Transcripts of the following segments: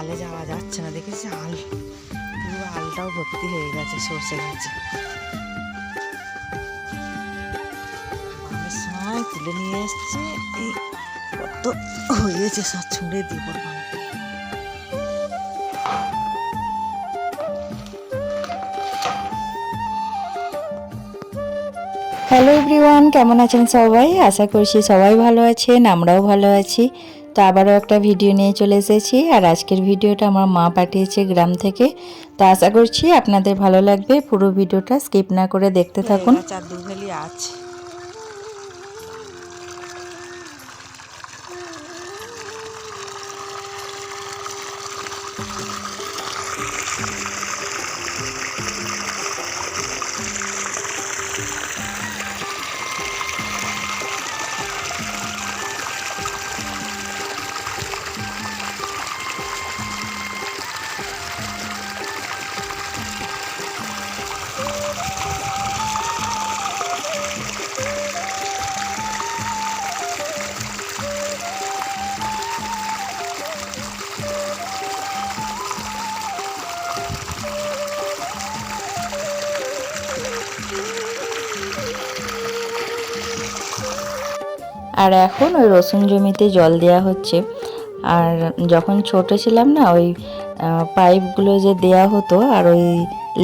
আলে যাওয়া যাচ্ছে না দেখেছি আল, পুরো আলটাও ভর্তি হয়ে গেছে সর্ষে গাছে সময় তুলে নিয়ে এসছে, এই কত হয়েছে সব ছুঁড়ে দিব হ্যালো এভরিওয়ান কেমন আছেন সবাই? আশা করছি সবাই ভালো আছেন, আমরাও ভালো আছি। তো আবারও একটা ভিডিও নিয়ে চলে এসেছি। আর আজকের ভিডিওটা আমার মা পাঠিয়েছে গ্রাম থেকে। তো আশা করছি আপনাদের ভালো লাগবে। পুরো ভিডিওটা স্কিপ না করে দেখতে থাকুন। চার দুভেলি আছে। আর এখন ওই রসুন জমিতে জল দেওয়া হচ্ছে। আর যখন ছোট ছিলাম না, ওই পাইপগুলো যে দেয়া হতো আর ওই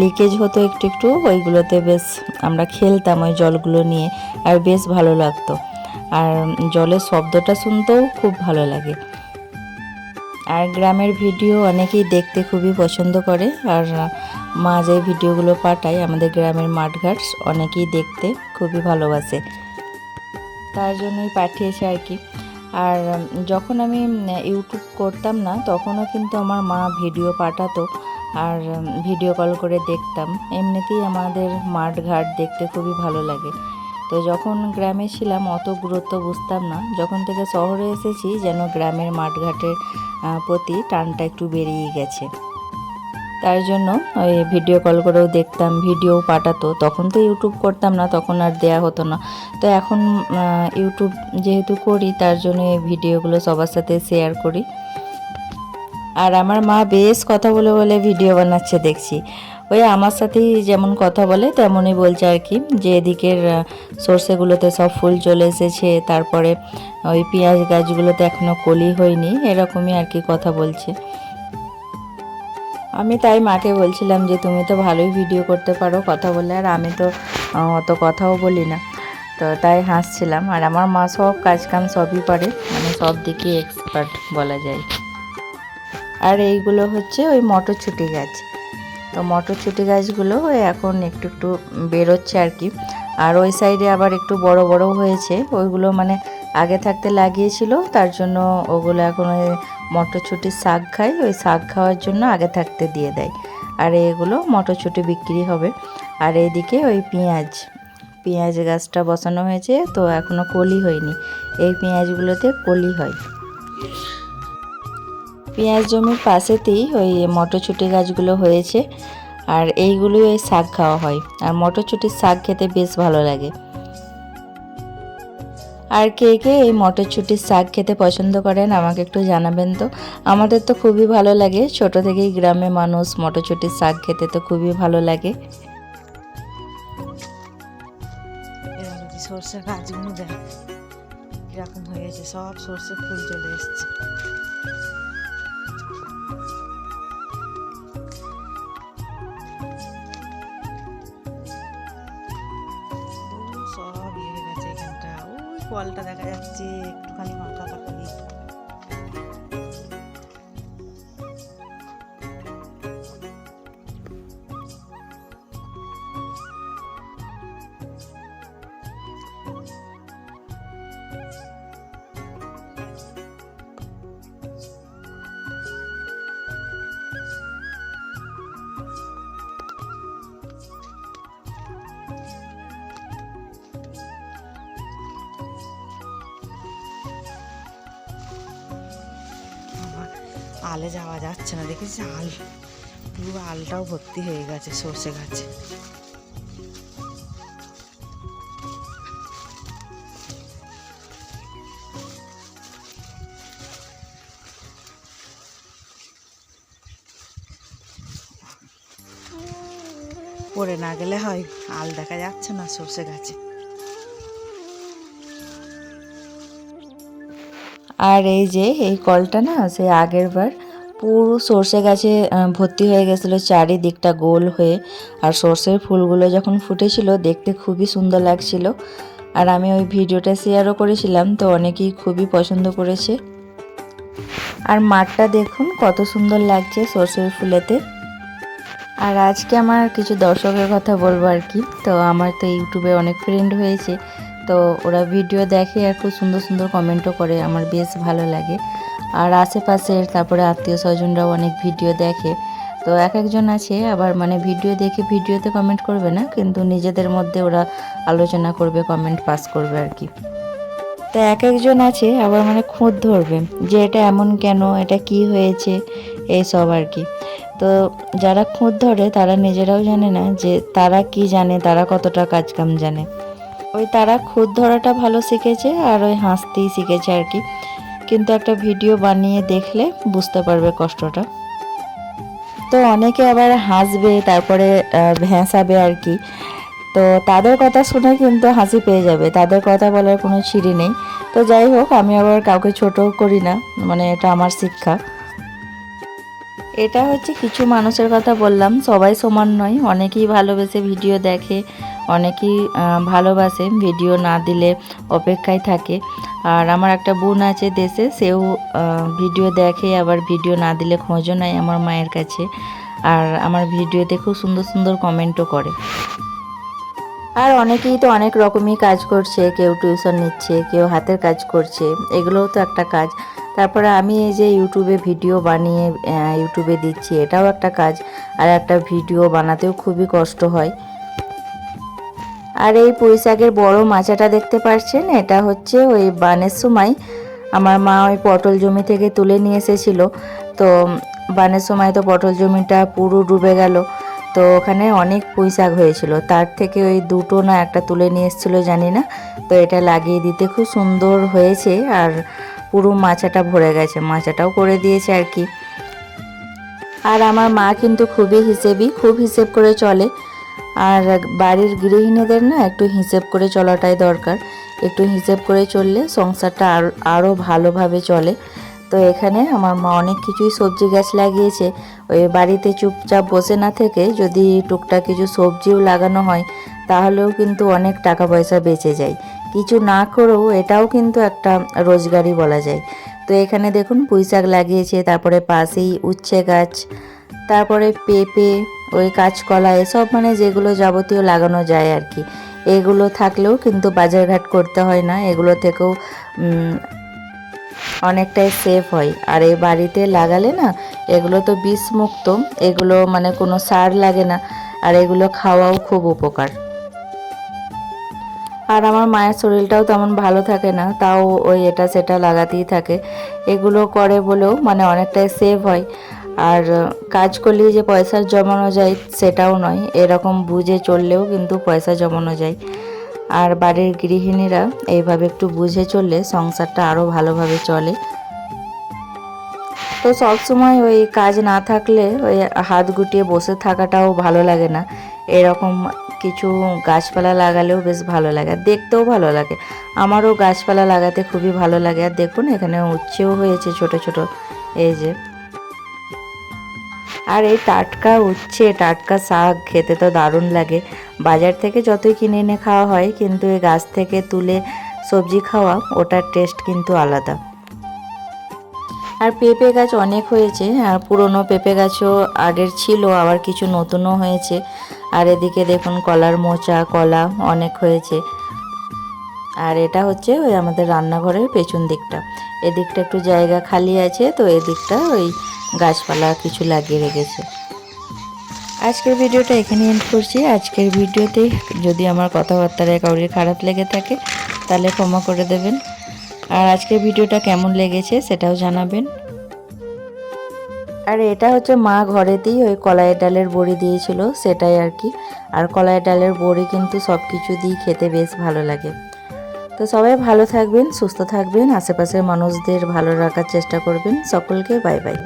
লিকেজ হতো একটু একটু, ওইগুলোতে বেশ আমরা খেলতাম ওই জলগুলো নিয়ে আর বেশ ভালো লাগতো। আর জলের শব্দটা শুনতেও খুব ভালো লাগে। আর গ্রামের ভিডিও অনেকেই দেখতে খুবই পছন্দ করে। আর মা যে ভিডিওগুলো পাঠায়, আমাদের গ্রামের মাঠঘাট, অনেকেই দেখতে খুবই ভালোবাসে। তার জন্যই পাঠিয়েছে আর কি। আর যখন আমি ইউটিউব করতাম না তখনও কিন্তু আমার মা ভিডিও পাঠাতো আর ভিডিও কল করে দেখতাম। এমনিতেই আমাদের মাঠ ঘাট দেখতে খুবই ভালো লাগে। তো যখন গ্রামে ছিলাম অত গুরুত্ব বুঝতাম না। যখন থেকে শহরে এসেছি যেন গ্রামের মাঠঘাটের আহ, প্রতি টানটা একটু বেরিয়ে গেছে। তার জন্য ওই ভিডিও কল করেও দেখতাম ভিডিও পাঠাতো। তখন তো ইউটিউব করতাম না, তখন আর দেয়া হতো না। তো এখন ইউটিউব যেহেতু করি, তার জন্য এই ভিডিওগুলো সবার সাথে শেয়ার করি। আর আমার মা বেশ কথা বলে বলে ভিডিও বানাচ্ছে, দেখছি। ওই আমার সাথেই যেমন কথা বলে, তেমনই বলছে আর কি, যে এদিকের সর্ষেগুলোতে সব ফুল চলে এসেছে, তারপরে ওই পেঁয়াজ গাছগুলোতে এখনও কলি হয়নি, এরকমই আর কি কথা বলছে। আমি তাই মাকে বলছিলাম যে, তুমি তো ভালোই ভিডিও করতে পারো কথা বলে, আর আমি তো অত কথাও বলি না। তো তাই হাসছিলাম। আর আমার মা সব কাজ কাম সবই পারে মানে সব দিকে এক্সপার্ট বলা যায়। আর এইগুলো হচ্ছে ওই মটরছুটি গাছ। তো মটরছুটি গাছগুলো এখন একটু একটু বেরোচ্ছে আর কি। আর ওই সাইডে আবার একটু বড় বড় হয়েছে। ওইগুলো মানে আগে থাকতে লাগিয়েছিল, তার জন্য ওগুলো এখন ওই মটরছুটির শাক খায়, ওই শাক খাওয়ার জন্য আগে থাকতে দিয়ে দেয়। আর এগুলো মটরছুটি বিক্রি হবে। আর এদিকে ওই পেঁয়াজ পেঁয়াজ গাছটা বসানো হয়েছে, তো এখনও কলি হয়নি। এই পেঁয়াজগুলোতে কলি হয়। পেঁয়াজ জমির পাশেতেই ওই মটরছুটি গাছগুলো হয়েছে, আর এইগুলোই ওই শাক খাওয়া হয়। আর মটরছুটির শাক খেতে বেশ ভালো লাগে। আর কে কে এই মটরশুঁটির শাক খেতে পছন্দ করেন আমাকে একটু জানাবেন তো? আমাদের তো খুবই ভালো লাগে। ছোট থেকেই গ্রামে মানুষ মটরশুঁটির শাক খেতে তো খুবই ভালো লাগে। সরষে গাছগুলো দেখ। কীরকম গেছে, সব সর্ষে ফুল চলে এসছে। কলটা দেখা যাচ্ছে একটুখানি মাথা আমার আলে যাওয়া যাচ্ছে না দেখেছি আল? পুরো আলটাও ভর্তি হয়ে গেছে, সর্ষে গাছে। পড়ে না গেলে হয়, আল দেখা যাচ্ছে না সর্ষে গাছে। আর এই যে, এই কলটা না, সে আগের বার পুরো সর্ষে গাছে ভর্তি হয়ে গেছিল চারিদিকটা গোল হয়ে। আর সর্ষের ফুলগুলো যখন ফুটেছিল, দেখতে খুবই সুন্দর লাগছিল। আর আমি ওই ভিডিওটা শেয়ারও করেছিলাম, তো অনেকেই খুবই পছন্দ করেছে। আর মাঠটা দেখুন, কত সুন্দর লাগছে সর্ষের ফুলেতে। আর আজকে আমার কিছু দর্শকের কথা বলব আর কি, তো আমার তো ইউটিউবে অনেক ফ্রেন্ড হয়েছে। তো ওরা ভিডিও দেখে আর খুব সুন্দর সুন্দর কমেন্টও করে, আমার বেশ ভালো লাগে। আর আশেপাশের তারপরে আত্মীয় স্বজনরাও অনেক ভিডিও দেখে। তো এক একজন আছে, আবার মানে ভিডিও দেখে ভিডিওতে কমেন্ট করবে না, কিন্তু নিজেদের মধ্যে ওরা আলোচনা করবে কমেন্ট পাস করবে আর কি। তো এক একজন আছে, আবার মানে খুঁত ধরবে যে এটা এমন কেন, এটা কি হয়েছে, এইসব আর কি। তো যারা খুঁত ধরে, তারা নিজেরাও জানে না যে তারা কি জানে, তারা কতটা কাজকাম জানে। ওই তারা খুঁত ধরাটা ভালো শিখেছে আর ওই হাসতেই শিখেছে আর কি। কিন্তু একটা ভিডিও বানিয়ে দেখলে বুঝতে পারবে কষ্টটা। তো অনেকে আবার হাসবে, তারপরে ভেঁসাবে আর কি। তো তাদের কথা শুনে কিন্তু হাসি পেয়ে যাবে। তাদের কথা বলার কোনো ছিঁড়ি নেই। তো যাই হোক, আমি আবার কাউকে ছোট করি না। মানে এটা আমার শিক্ষা। এটা হচ্ছে কিছু মানুষের কথা বললাম, সবাই সমান নয়, অনেকেই ভালোবেসে ভিডিও দেখে, অনেকেই ভালোবাসে, ভিডিও না দিলে অপেক্ষায় থাকে। আর আমার একটা বোন আছে দেশে, সেও ভিডিও দেখে, আবার ভিডিও না দিলে খোঁজও নেয় আমার মায়ের কাছে। আর আমার ভিডিওতে খুব সুন্দর সুন্দর কমেন্টও করে। আর অনেকেই তো অনেক রকমই কাজ করছে, কেউ টিউশন নিচ্ছে, কেউ হাতের কাজ করছে, এগুলোও তো একটা কাজ। তারপরে আমি এই যে ইউটিউবে ভিডিও বানিয়ে ইউটিউবে দিচ্ছি, এটাও একটা কাজ। আর একটা ভিডিও বানাতেও খুবই কষ্ট হয়। আর এই পুঁই শাকের বড় মাচাটা দেখতে পাচ্ছেন এটা হচ্ছে ওই বানের সময় আমার মা ওই পটল জমি থেকে তুলে নিয়ে এসেছিল। তো বানের সময় তো পটল জমিটা পুরো ডুবে গেল। তো ওখানে অনেক পুঁই শাক হয়েছিল। তার থেকে ওই দুটো না একটা তুলে নিয়ে এসেছিল, জানি না। তো এটা লাগিয়ে দিতে খুব সুন্দর হয়েছে। আর পুরো মাচাটা ভরে গেছে মাচাটাও করে দিয়েছে আর কি। আর আমার মা কিন্তু খুবই হিসেবই খুব হিসেব করে চলে। আর বাড়ির গৃহিণীদের না একটু হিসেব করে চলাটাই দরকার। একটু হিসেব করে চললে সংসারটা আরও আরও ভালোভাবে চলে। তো এখানে আমার মা অনেক কিছুই সবজি গাছ লাগিয়েছে। ওই বাড়িতে চুপচাপ বসে না থেকে যদি টুকটাক কিছু সবজিও লাগানো হয়, তাহলেও কিন্তু অনেক টাকা পয়সা বেঁচে যায়। কিছু না করেও এটাও কিন্তু একটা রোজগারই বলা যায়। তো এখানে দেখুন পুঁই শাক লাগিয়েছে, তারপরে পাশেই উচ্ছে গাছ, তারপরে পেঁপে, ওই কাঁচকলা, এসব মানে যেগুলো যাবতীয় লাগানো যায় আর কি। এগুলো থাকলেও কিন্তু বাজারঘাট করতে হয় না, এগুলো থেকেও অনেকটাই সেফ হয়। আর এই বাড়িতে লাগালে না, এগুলো তো বিষমুক্ত, এগুলো মানে কোনো সার লাগে না, আর এগুলো খাওয়াও খুব উপকার। আর আমার মায়ের শরীরটাও তেমন ভালো থাকে না, তাও ওই এটা সেটা লাগাতেই থাকে। এগুলো করে বলেও মানে অনেকটাই সেভ হয়। আর কাজ করলে যে পয়সা জমানো যায় সেটাও নয়, এরকম বুঝে চললেও কিন্তু পয়সা জমানো যায়। আর বাড়ির গৃহিণীরা এইভাবে একটু বুঝে চললে সংসারটা আরও ভালোভাবে চলে। তো সবসময় ওই কাজ না থাকলে ওই হাত গুটিয়ে বসে থাকাটাও ভালো লাগে না। এরকম কিছু গাছপালা লাগালেও বেশ ভালো লাগে, আর দেখতেও ভালো লাগে। আমারও গাছপালা লাগাতে খুবই ভালো লাগে, আর দেখুন এখানে উচ্ছেও হয়েছে ছোট ছোট, এই যে। আর এই টাটকা উচ্ছে, টাটকা শাক খেতে তো দারুণ লাগে। বাজার থেকে যতই কিনে এনে খাওয়া হয়, কিন্তু এই গাছ থেকে তুলে সবজি খাওয়া, ওটার টেস্ট কিন্তু আলাদা। আর পেঁপে গাছ অনেক হয়েছে, আর পুরনো পেঁপে গাছও আগের ছিল, আবার কিছু নতুনও হয়েছে। আর এদিকে দেখুন কলার মোচা, কলা অনেক হয়েছে। আর এটা হচ্ছে ওই আমাদের রান্নাঘরের পেছন দিকটা। এদিকটা একটু জায়গা খালি আছে, তো এদিকটা ওই গাছপালা কিছু লাগিয়ে রেখেছে। আজকের ভিডিওটা এখানে এন্ড করছি। আজকের ভিডিওতে যদি আমার কথাবার্তায় কাউরির খারাপ লেগে থাকে, তাহলে ক্ষমা করে দেবেন। আর আজকের ভিডিওটা কেমন লেগেছে সেটাও জানাবেন। আর এটা হচ্ছে মা ঘরেতেই ওই কলাইয়ের ডালের বড়ি দিয়েছিল, সেটাই আর কি। আর কলাইয়ের ডালের বড়ি কিন্তু সব কিছু দিয়ে খেতে বেশ ভালো লাগে। তো সবাই ভালো থাকবেন, সুস্থ থাকবেন, আশেপাশের মানুষদের ভালো রাখার চেষ্টা করবেন। সকলকে বাই বাই।